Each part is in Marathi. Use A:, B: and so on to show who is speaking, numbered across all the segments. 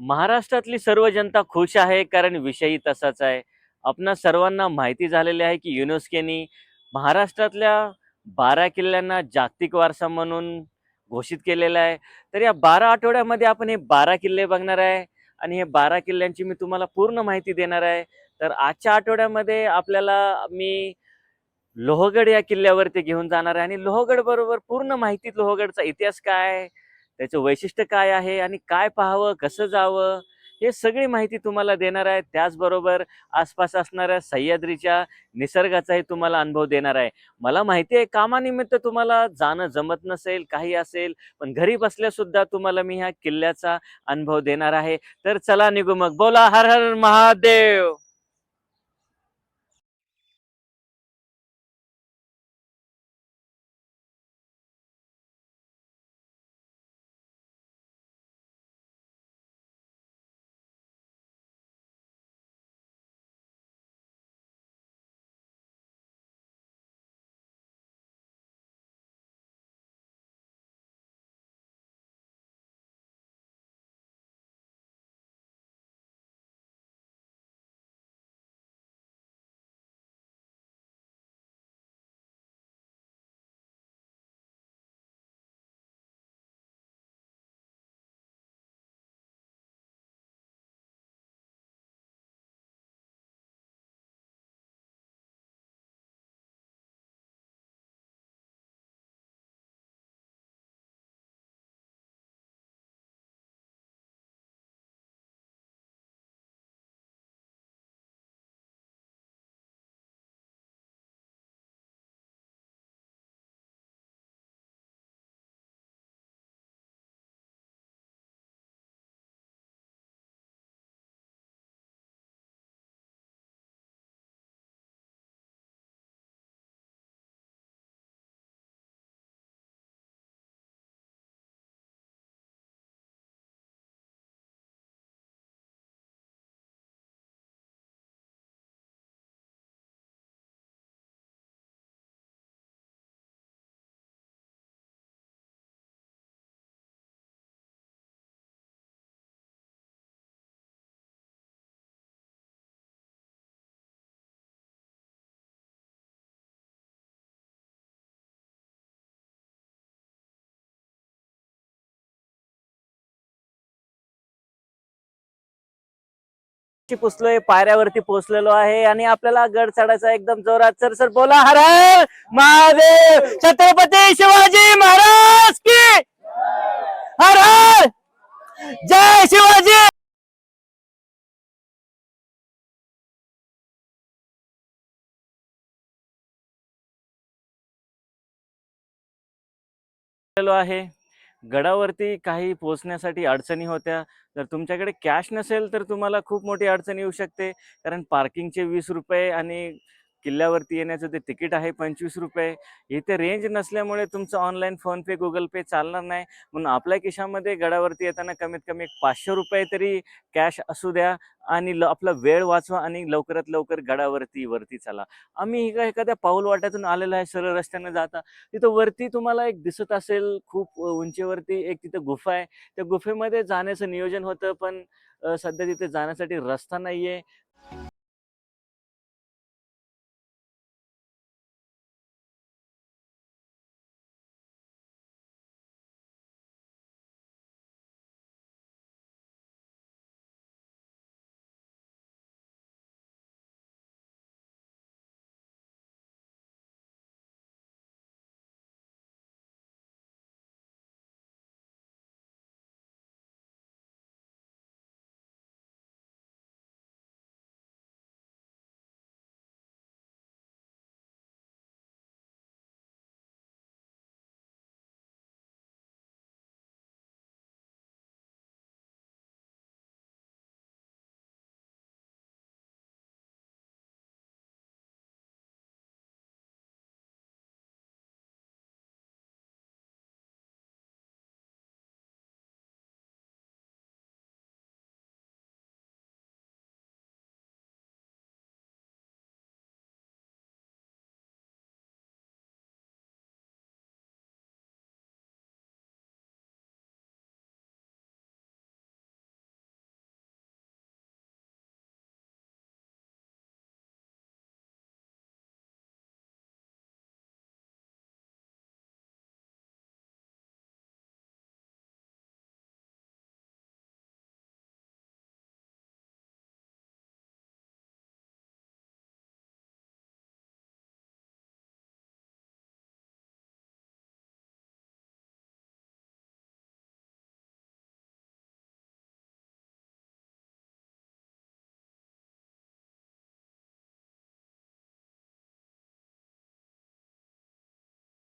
A: महाराष्ट्रातली सर्व जनता खुश आहे कारण विषयही तसाच आहे. आपणा सर्वांना माहिती झालेली आहे की युनेस्केनी महाराष्ट्रातल्या बारा किल्ल्यांना जागतिक वारसा म्हणून घोषित केलेला आहे. तर या बारा आठवड्यामध्ये आपण हे बारा किल्ले बघणार आहे आणि हे बारा किल्ल्यांची मी तुम्हाला पूर्ण माहिती देणार आहे. तर आजच्या आठवड्यामध्ये आपल्याला मी लोहगड या किल्ल्यावरती घेऊन जाणार आहे आणि लोहगड बरोबर पूर्ण माहिती लोहगडचा इतिहास काय आहे, त्याचं वैशिष्ट्य काय आहे आणि काय पाहावं कसं जावं हे सगळी माहिती तुम्हाला देणार आहे. त्याचबरोबर आसपास असणाऱ्या सह्याद्रीच्या निसर्गाचाही तुम्हाला अनुभव देणार आहे. मला माहिती आहे कामानिमित्त तुम्हाला जाणं जमत नसेल काही असेल पण घरी बसल्या सुद्धा तुम्हाला मी ह्या किल्ल्याचा अनुभव देणार आहे. तर चला निघू मग. बोला हर हर महादेव! पुसलोय पायऱ्यावरती पोहोचलेलो आहे आणि आपल्याला गड चढायचा एकदम जोरात. सर सर बोला हर हर महादेव! छत्रपती शिवाजी महाराज की! हर हर जय शिवाजी! आहे. गडावरती काही पोचण्यासाठी अडचणी होत्या. जर तुमच्याकडे कॅश नसेल तर तुम्हाला खूप मोठी अडचण येऊ शकते. कारण पार्किंगचे वीस रुपये आणि किल्ल्यावरती येण्याचं ते तिकीट आहे पंचवीस रुपये. इथे रेंज नसल्यामुळे तुमचं ऑनलाईन फोनपे गुगल पे चालणार नाही. म्हणून आपल्या खिशामध्ये गडावरती येताना कमीत कमी एक पाचशे रुपये तरी कॅश असू द्या आणि ल आपला वेळ वाचवा आणि लवकरात लवकर गडावरती वरती चला. आम्ही एका एखाद्या पाऊल वाट्यातून आलेलो आहे सरळ रस्त्याने जाता. तिथं वरती तुम्हाला एक दिसत असेल खूप उंचीवरती एक तिथं गुफा आहे. त्या गुफेमध्ये जाण्याचं नियोजन होतं पण सध्या तिथे जाण्यासाठी रस्ता नाहीये.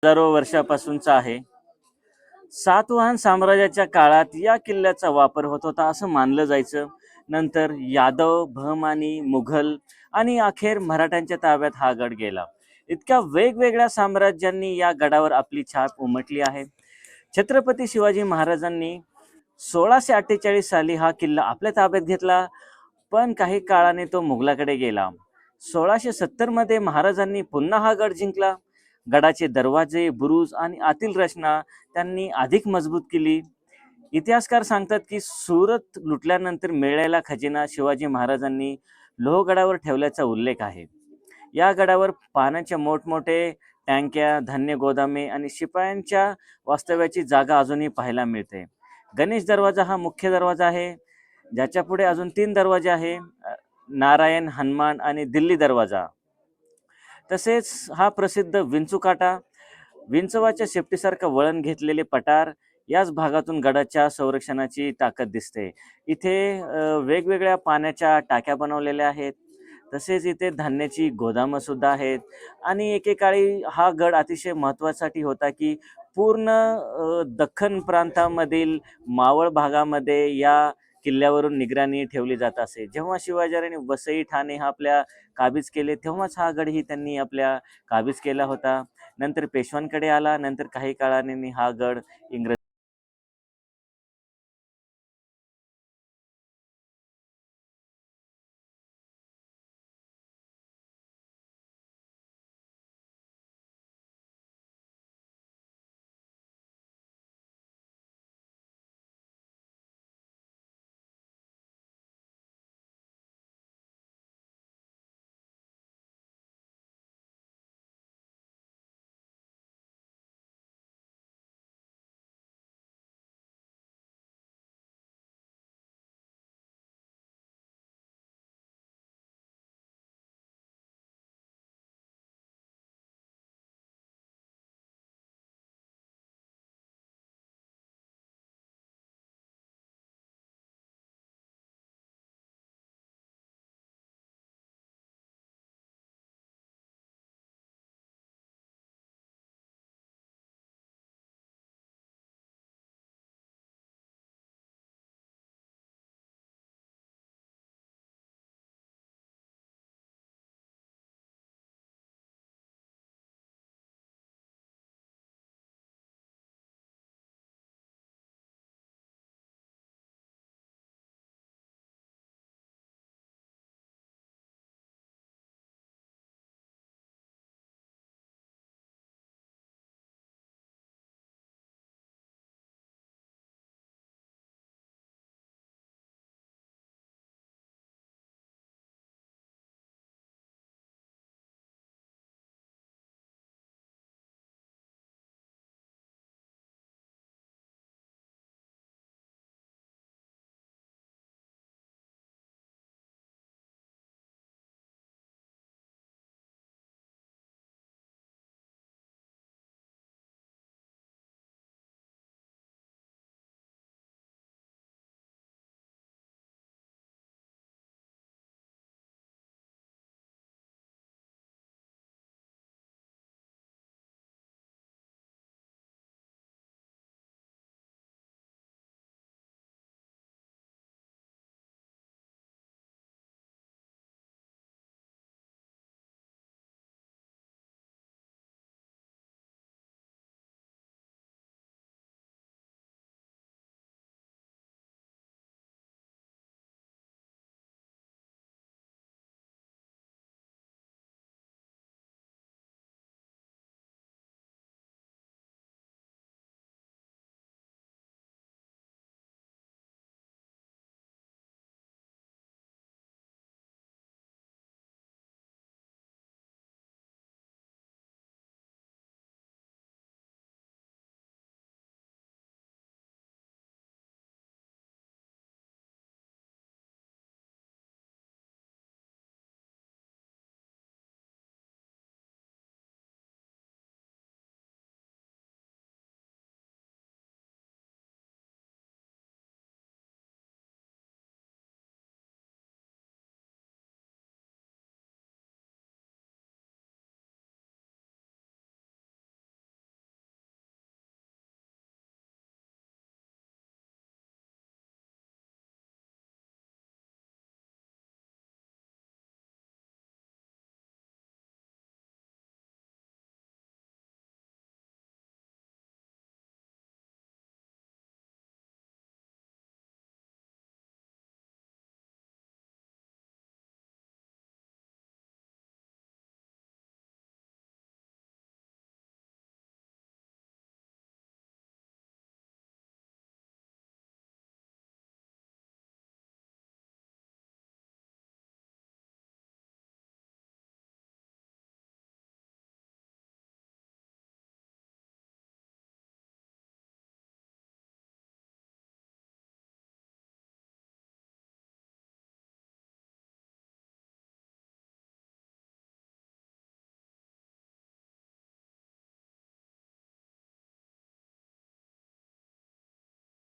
A: हजारो वर्षापासूनचा आहे. सातवाहन साम्राज्याच्या काळात या किल्ल्याचा वापर होत होता असं मानलं जायचं. नंतर यादव बहमानी मुघल आणि अखेर मराठ्यांच्या ताब्यात हा गड गेला. इतक्या वेगवेगळ्या साम्राज्यांनी या गडावर आपली छाप उमटली आहे. छत्रपती शिवाजी महाराजांनी सोळाशे अठ्ठेचाळीस साली हा किल्ला आपल्या ताब्यात घेतला पण काही काळाने तो मुघलाकडे गेला. सोळाशे सत्तरमध्ये महाराजांनी पुन्हा हा गड जिंकला. गडाचे दरवाजे बुरुज आणि आतील रचना त्यांनी अधिक मजबूत केली. इतिहासकार सांगतात की सुरत लुटल्यानंतर मिळालेला खजिना शिवाजी महाराजांनी लोहगडावर ठेवल्याचा उल्लेख आहे. या गडावर पाण्याचे मोठमोठे टँक्या धान्य गोदामे आणि शिपायांच्या वास्तव्याची जागा अजूनही पाहायला मिळते. गणेश दरवाजा हा मुख्य दरवाजा आहे. ज्याच्या पुढे अजून तीन दरवाजे आहे. नारायण हनुमान आणि दिल्ली दरवाजा. तसेच हा प्रसिद्ध विंचुकाटा विंचवाच्या शेपटीसारखं वळण घेतलेले पठार याच भागातून गडाच्या संरक्षणाची ताकद दिसते. इथे वेगवेगळ्या पाण्याच्या टाक्या बनवलेल्या आहेत. तसेच इथे धान्याची गोदामं सुद्धा आहेत. आणि एकेकाळी हा गड अतिशय महत्त्वासाठी होता की पूर्ण दख्खन प्रांतामधील मावळ भागामध्ये या किल्ल्यावरून निगराणी ठेवली जात असे. जेव्हा शिवाजीरावांनी वसई ठाणे हा आपल्या काबीज केले तेव्हाच हा गडही त्यांनी आपल्या काबीज केला होता. नंतर पेशवांकडे आला नंतर काही काळाने हा गड इंग्रज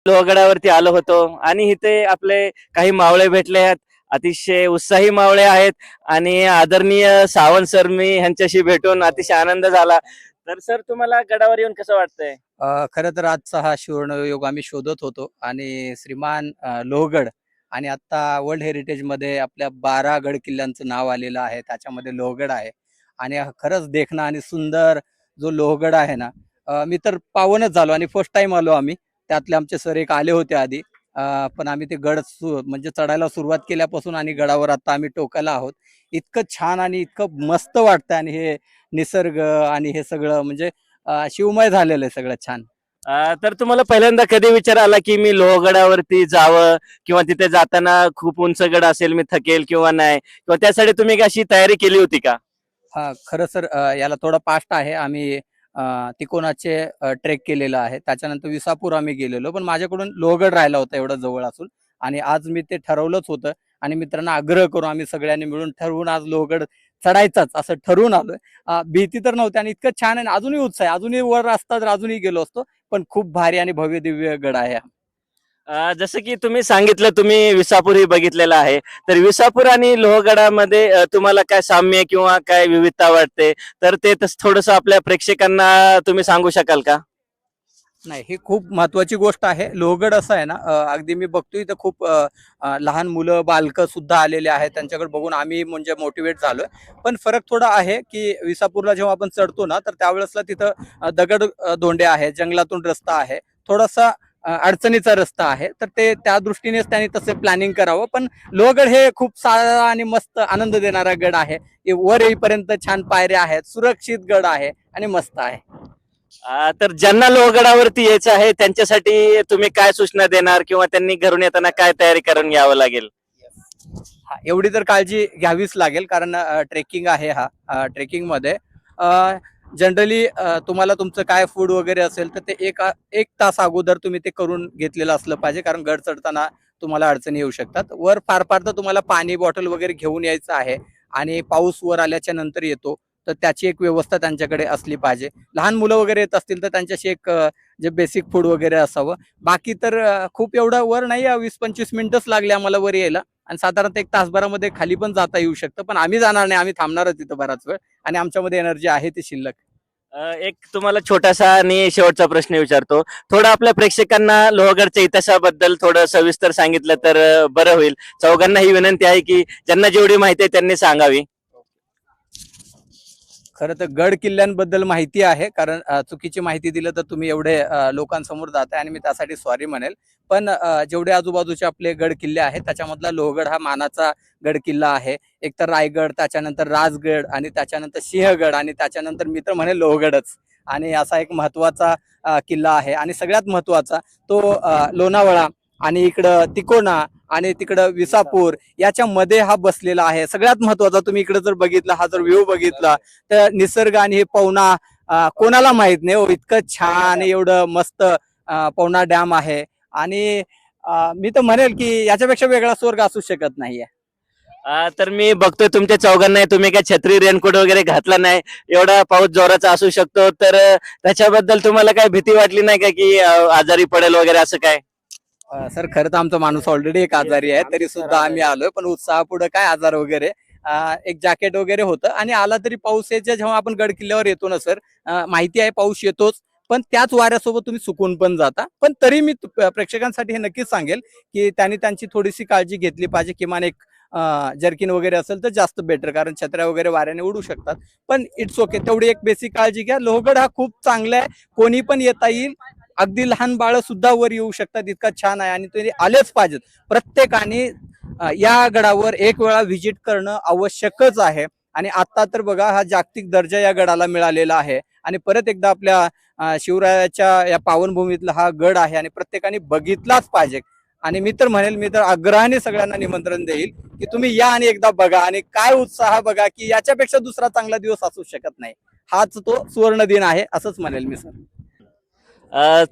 A: लोहगडावरती आलो होतो. आणि इथे आपले काही मावळे भेटले आहेत. अतिशय उत्साही मावळे आहेत. आणि आदरणीय सावंत सर मी यांच्याशी भेटून अतिशय आनंद झाला. तर सर तुम्हाला गडावर येऊन कसं वाटतंय?
B: खर खरं तर आजचा हा सुवर्णयोग आम्ही शोधत होतो. आणि श्रीमान लोहगड आणि आता वर्ल्ड हेरिटेजमध्ये आपल्या बारा गड किल्ल्यांचं नाव आलेलं आहे. त्याच्यामध्ये लोहगड आहे. आणि खरंच देखणं आणि सुंदर जो लोहगड आहे ना मी तर पावनच झालो आणि फर्स्ट टाइम आलो आम्ही. त्यातले आमचे सर एक आले होते आधी. पण आम्ही ते गड म्हणजे चढायला सुरुवात केल्यापासून आणि गडावर आता आम्ही टोकायला आहोत. इतकं छान आणि इतकं मस्त वाटतं आणि हे निसर्ग आणि हे सगळं म्हणजे शिवमय झालेलं आहे सगळं छान.
A: तर तुम्हाला पहिल्यांदा कधी विचार आला की मी लोहगडावरती जावं किंवा तिथे जाताना खूप उंच गड असेल मी थकेल किंवा नाही? किंवा त्यासाठी तुम्ही कशी तयारी केली होती का?
B: हा खरं सर याला थोडा पास्ट आहे. आम्ही तिकोनाचे ट्रेक केलेलं आहे. त्याच्यानंतर विसापूर आम्ही गेलेलो पण माझ्याकडून लोहगड राहिला होता एवढं जवळ असून आणि आज मी ते ठरवलंच होतं. आणि मित्रांना आग्रह करून आम्ही सगळ्यांनी मिळून ठरवून आज लोहगड चढायचाच असं ठरवून आलोय. भीती तर नव्हती आणि इतकं छान आहे अजूनही उत्साह आहे. अजूनही वर असता तर अजूनही गेलो असतो पण खूप भारी आणि भव्य दिव्य गड आहे हा.
A: जसं की तुम्ही सांगितलं तुम्ही विसापूर ही बघितलेलं आहे. तर विसापूर आणि लोहगडामध्ये तुम्हाला काय साम्य किंवा काय विविधता वाटते? तर ते थोडस आपल्या प्रेक्षकांना तुम्ही सांगू शकाल का?
B: नाही ही खूप महत्वाची गोष्ट आहे. लोहगड असं आहे ना अगदी मी बघतोय इथं खूप लहान मुलं बालकं सुद्धा आलेले आहेत. त्यांच्याकडे बघून आम्ही म्हणजे मोटिवेट झालोय. पण फरक थोडा आहे की विसापूरला जेव्हा आपण चढतो ना तर त्यावेळेसला तिथं दगड धोंडे दोंडे आहेत जंगलातून रस्ता आहे. थोडासा अडचणीचा रस्ता आहे. तर ते त्या दृष्टीनेच त्यांनी तसे प्लॅनिंग करावं. पण लोहगड हे खूप सारा आणि मस्त आनंद देणारा गड आहे. वर येईपर्यंत छान पायऱ्या आहेत. सुरक्षित गड आहे आणि मस्त आहे.
A: तर ज्यांना लोहगडावरती यायचं आहे त्यांच्यासाठी तुम्ही काय सूचना देणार किंवा त्यांनी घरून येताना काय तयारी करून यावं लागेल?
B: हा, एवढी तर काळजी घ्यावीच लागेल कारण ट्रेकिंग आहे हा ट्रेकिंगमध्ये जनरली तुम्हाला तुमचं काय फूड वगैरे असेल तर ते एक एक तास अगोदर तुम्ही ते करून घेतलेलं असलं पाहिजे कारण गड चढताना तुम्हाला अडचणी येऊ शकतात. वर फार फार तर तुम्हाला पाणी बॉटल वगैरे घेऊन यायचं आहे आणि पाऊस वर आल्याच्यानंतर येतो तर त्याची एक व्यवस्था त्यांच्याकडे असली पाहिजे. लहान मुलं वगैरे येत असतील तर त्यांच्याशी एक जे बेसिक फूड वगैरे असावं. बाकी तर खूप एवढं वर नाही वीस पंचवीस मिनिटच लागले आम्हाला वर यायला. आणि साधारणतः एक तासभरामध्ये खाली पण जाता येऊ शकतं पण आम्ही जाणार नाही आम्ही थांबणारच तिथं बराच वेळ. आणि आमच्यामध्ये एनर्जी आहे ती शिल्लक.
A: एक तुम्हाला छोटासा आणि शेवटचा प्रश्न विचारतो. थोडं आपल्या प्रेक्षकांना लोहगडच्या इतिहासाबद्दल थोडं सविस्तर सांगितलं तर बरं होईल. चौघांना ही विनंती आहे की ज्यांना जेवढी माहिती आहे त्यांनी सांगावी.
B: खरं तर गड किल्ल्यांबद्दल माहिती आहे कारण चुकीची माहिती दिलं तर तुम्ही एवढे लोकांसमोर लोकांसमोर जाताय आणि मी त्यासाठी सॉरी म्हणेल. पण जेवढे आजूबाजूचे आपले गड किल्ले आहेत त्याच्यामधला लोहगड हा मानाचा गड किल्ला आहे. एक तर रायगड त्याच्यानंतर राजगड आणि त्याच्यानंतर सिंहगड आणि त्याच्यानंतर मित्र म्हणे म्हणेल लोहगडच. आणि असा एक महत्त्वाचा किल्ला आहे. आणि सगळ्यात महत्त्वाचा तो लोणावळा. आणि इकडं तिकोना आणि तिकडं विसापूर याच्या मध्ये हा बसलेला आहे. सगळ्यात महत्त्वाचा तुम्ही इकडे जर बघितला हा जर व्ह्यू बघितला तर निसर्ग आणि हे पवना कोणाला माहीत नाही हो इतकं छान एवढं मस्त पवना डॅम आहे. आणि मी तर म्हणेल की याच्यापेक्षा वेगळा स्वर्ग असू शकत नाहीये.
A: तर मी बघतोय तुमच्या चौघांना तुम्ही काय छत्री रेनकोट वगैरे घातला नाही एवढा पाऊस जोराचा असू शकतो तर त्याच्याबद्दल तुम्हाला काय भीती वाटली नाही का की आजारी पडेल वगैरे असं काय?
B: सर खरं तर आमचा माणूस ऑलरेडी एक आजारी आहे तरी सुद्धा आम्ही आलोय पण उत्साहापुढे काय आजार वगैरे? एक जॅकेट वगैरे होतं आणि आला तरी पाऊस याच्या जेव्हा आपण गड किल्ल्यावर येतो ना सर माहिती आहे पाऊस येतोच पण त्याच वाऱ्यासोबत तुम्ही सुकून पण जाता. पण तरी मी प्रेक्षकांसाठी हे नक्कीच सांगेल की त्यांनी त्यांची थोडीशी काळजी घेतली पाहिजे किमान एक जर्किन वगैरे असेल तर जास्त बेटर कारण छत्र्या वगैरे वाऱ्याने उडू शकतात. पण इट्स ओके तेवढी एक बेसिक काळजी घ्या. लोहगड हा खूप चांगला आहे कोणी पण येता येईल. अगदी लहान बाळ सुद्धा वर येऊ शकतात इतका छान आहे आणि ते आलेच पाहिजेत. प्रत्येकाने या गडावर एक वेळा व्हिजिट करणं आवश्यकच आहे. आणि आता तर बघा हा जागतिक दर्जा या गडाला मिळालेला आहे. आणि परत एकदा आपल्या शिवरायाच्या या पावनभूमीतला हा गड आहे आणि प्रत्येकाने बघितलाच पाहिजे. आणि मी तर म्हणेल मी तर आग्रहाने सगळ्यांना निमंत्रण देईल की तुम्ही या आणि एकदा बघा आणि काय उत्साह बघा की याच्यापेक्षा दुसरा चांगला दिवस असू शकत नाही. हाच तो सुवर्ण दिन आहे असंच म्हणेल मी सर.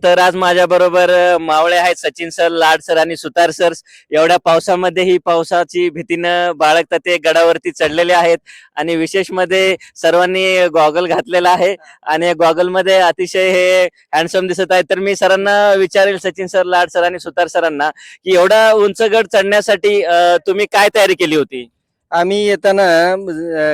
A: तर आज माझ्या बरोबर मावळे आहेत सचिन सर लाड सर आणि सुतार सर. एवढ्या पावसामध्ये ही पावसाची भीतीनं बाळगता ते गडावरती चढलेले आहेत. आणि विशेषमध्ये सर्वांनी गॉगल घातलेला आहे. आणि गॉगलमध्ये अतिशय हे हँडसम दिसत आहे. तर मी सरांना विचारेल सचिन सर लाड सर आणि सुतार सरांना की एवढा उंच गड चढण्यासाठी तुम्ही काय तयारी केली होती?
C: आम्ही येताना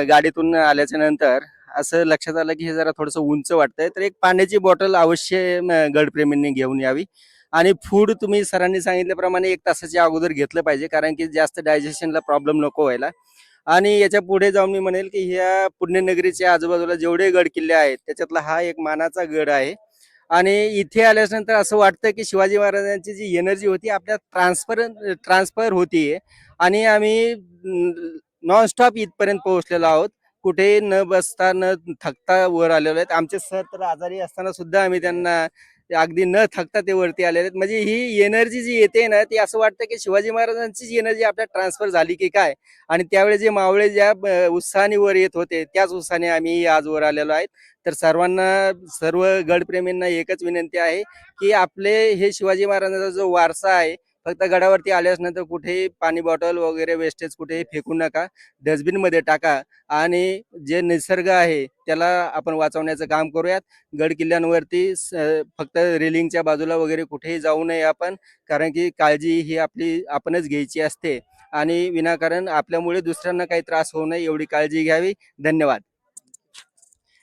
C: गाडीतून आल्याच्यानंतर असं लक्षात आलं की हे जरा थोडस उंच वाटतंय. तर एक पाण्याची बॉटल अवश्य गडप्रेमींनी घेऊन यावी. आणि फूड तुम्ही सरांनी सांगितल्याप्रमाणे एक तासाच्या अगोदर घेतलं पाहिजे कारण की जास्त डायजेशनला प्रॉब्लेम नको व्हायला. आणि याच्यापुढे जाऊन मी म्हणेल की ह्या पुण्यनगरीच्या आजूबाजूला जेवढे गड किल्ले आहेत त्याच्यातला हा एक मानाचा गड आहे. आणि इथे आल्यानंतर असं वाटतं की शिवाजी महाराजांची जी एनर्जी होती आपल्या ट्रान्सफर ट्रान्सफर होतीये. आणि आम्ही नॉनस्टॉप इथपर्यंत पोहोचलेलो आहोत. कुठे न बसता न थकता वर आलेलो आहेत. आमचे सर तर आजारी असताना सुद्धा आम्ही त्यांना अगदी न थकता ते वरती आलेले आहेत. म्हणजे ही एनर्जी जी येते ना ती असं वाटतं की शिवाजी महाराजांचीच एनर्जी आपल्या ट्रान्सफर झाली की काय? आणि त्यावेळेस जे मावळे ज्या उत्साहाने वर येत होते त्याच उत्साहाने आम्ही आज वर आलेलो आहेत. तर सर्वांना सर्व गडप्रेमींना एकच विनंती आहे की आपले हे शिवाजी महाराजांचा जो वारसा आहे फक्त गडावरती आल्यास नंतर कुठेही पाणी बॉटल वगैरे वेस्टेज कुठेही फेकू नका. डस्टबिनमध्ये टाका आणि जे निसर्ग आहे त्याला आपण वाचवण्याचं काम करूयात. गड किल्ल्यांवरती स- फक्त रेलिंगच्या बाजूला वगैरे कुठेही जाऊ नये आपण कारण की काळजी ही आपली आपणच घ्यायची असते. आणि विनाकारण आपल्यामुळे दुसऱ्यांना काही त्रास होऊ नये एवढी काळजी घ्यावी. धन्यवाद.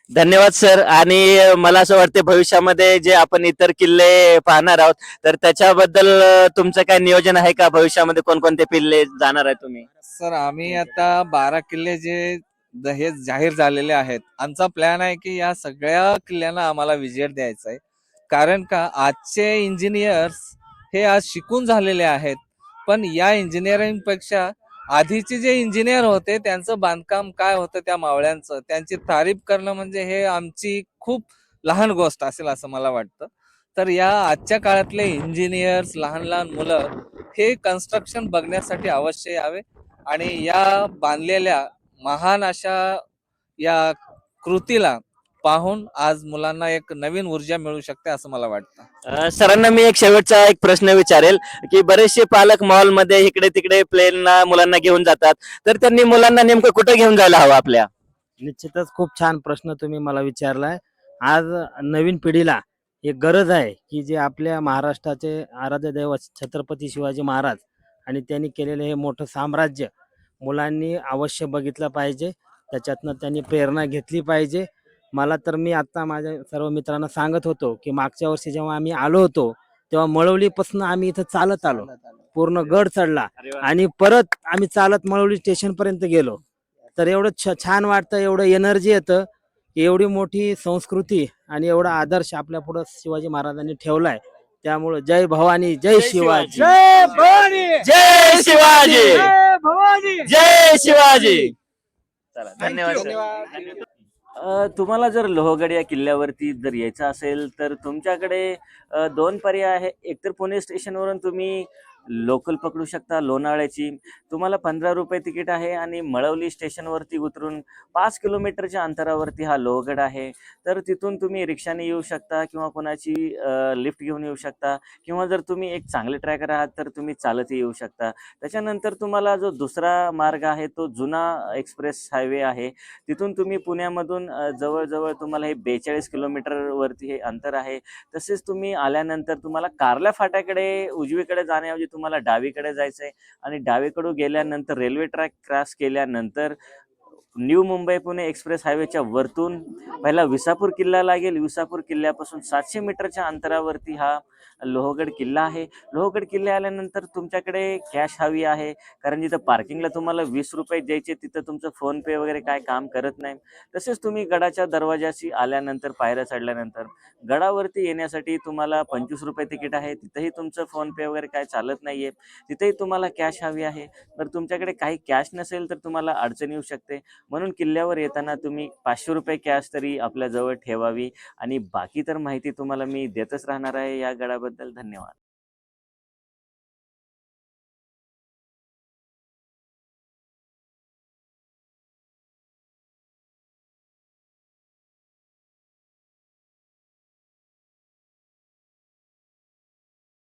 A: धन्यवाद सर. आणि मला असं वाटते भविष्यामध्ये जे आपण इतर किल्ले पाहणार आहोत तर त्याच्याबद्दल तुमचं काय नियोजन आहे का? भविष्यामध्ये कोणकोणते किल्ले जाणार आहे तुम्ही?
D: सर आम्ही आता बारा किल्ले जे हे जाहीर झालेले आहेत आमचा प्लॅन आहे की या सगळ्या किल्ल्यांना आम्हाला विजेट द्यायचा आहे. कारण का आजचे इंजिनियर्स हे आज शिकून झालेले आहेत पण या इंजिनिअरिंगपेक्षा आधीचे जे इंजिनियर होते त्यांचं बांधकाम काय होतं त्या मावळ्यांचं त्यांची तारीफ करणं म्हणजे हे आमची खूप लहान गोष्ट असेल असं मला वाटतं. तर या आजच्या काळातले इंजिनियर्स लहान लहान मुलं हे कन्स्ट्रक्शन बघण्यासाठी अवश्य यावे आणि या बांधलेल्या महान अशा या कृतीला पाहून आज मुलांना एक नवीन ऊर्जा मिळू शकते असं मला वाटतं.
A: सरांना मी एक शेवटचा एक प्रश्न विचारेल की बरेचसे पालक मॉलमध्ये इकडे तिकडे प्लेनला मुलांना घेऊन जातात. तर त्यांनी मुलांना नेमकं कुठे घेऊन जायला हवं आपल्या?
E: निश्चितच खूप छान प्रश्न तुम्ही मला विचारलाय. आज नवीन पिढीला एक गरज आहे की जे आपल्या महाराष्ट्राचे आराध्य दैवत छत्रपती शिवाजी महाराज आणि त्यांनी केलेले हे मोठं साम्राज्य मुलांनी अवश्य बघितलं पाहिजे. त्याच्यातनं त्यांनी प्रेरणा घेतली पाहिजे. मला तर मी आता माझ्या सर्व मित्रांना सांगत होतो की मागच्या वर्षी जेव्हा आम्ही आलो होतो तेव्हा मळवलीपासून आम्ही इथं चालत आलो. पूर्ण गड चढला. आणि परत आम्ही चालत मळवली स्टेशन पर्यंत गेलो. तर एवढं छ- छान वाटतं एवढं एनर्जी येतं की एवढी मोठी संस्कृती आणि एवढा आदर्श आपल्या पुढं शिवाजी महाराजांनी ठेवलाय. त्यामुळं जय भवानी जय शिवाजी.
A: जय शिवाजी. जय शिवाजी. चला धन्यवाद. तुम्हाला जर लोहगड या किल्ल्यावरती जर यायचं असेल तर तुमच्याकडे दोन पर्याय आहे एकतर पुणे स्टेशनवरून तुम्ही लोकल पकडू शकता लोणावळ्याची. तुम्हाला पंधरा रुपये तिकीट आहे आणि मळवली स्टेशनवरती उतरून पाच किलोमीटरच्या अंतरावरती हा लोहगड आहे. तर तिथून तुम्ही रिक्षाने येऊ शकता किंवा कोणाची लिफ्ट घेऊन येऊ शकता किंवा जर तुम्ही एक चांगले ट्रॅकर आहात तर तुम्ही चालतही येऊ शकता. त्याच्यानंतर तुम्हाला जो दुसरा मार्ग आहे तो जुना एक्सप्रेस हायवे आहे. तिथून तुम्ही पुण्यामधून जवळजवळ तुम्हाला हे बेचाळीस किलोमीटरवरती हे अंतर आहे. तसेच तुम्ही आल्यानंतर तुम्हाला कारल्या फाट्याकडे उजवीकडे जाण्याऐवजी तुम्हाला डावीकडे जायचं आहे आणि डावीकडून गेल्यानंतर रेल्वे ट्रॅक क्रॉस केल्यानंतर न्यू मुंबई पुणे एक्सप्रेस हायवेच्या वरतून पहिला विसापूर किल्ला लागेल. विसापूर किल्ल्यापासून सातशे मीटरच्या अंतरावरती हा लोहगड किल्ला आहे. लोहगड किल्ले आल्यानंतर तुमच्याकडे कॅश हवी आहे. कारण जिथं पार्किंगला तुम्हाला वीस रुपये द्यायचे तिथं तुमचं फोन पे वगैरे काय काम करत नाही. तसेच तुम्ही गडाच्या दरवाजाशी आल्यानंतर पायऱ्या चढल्यानंतर गडावरती येण्यासाठी तुम्हाला पंचवीस रुपये तिकीट आहे. तिथंही तुमचं फोन पे वगैरे काय चालत नाहीये. तिथेही तुम्हाला कॅश हवी आहे. तर तुमच्याकडे काही कॅश नसेल तर तुम्हाला अडचण येऊ शकते. म्हणून किल्ल्यावर येताना तुम्ही पाचशे रुपये कॅश तरी आपल्या जवळ ठेवावी. आणि बाकी तर माहिती तुम्हाला मी देतच राहणार आहे या गडाबद्दल. धन्यवाद.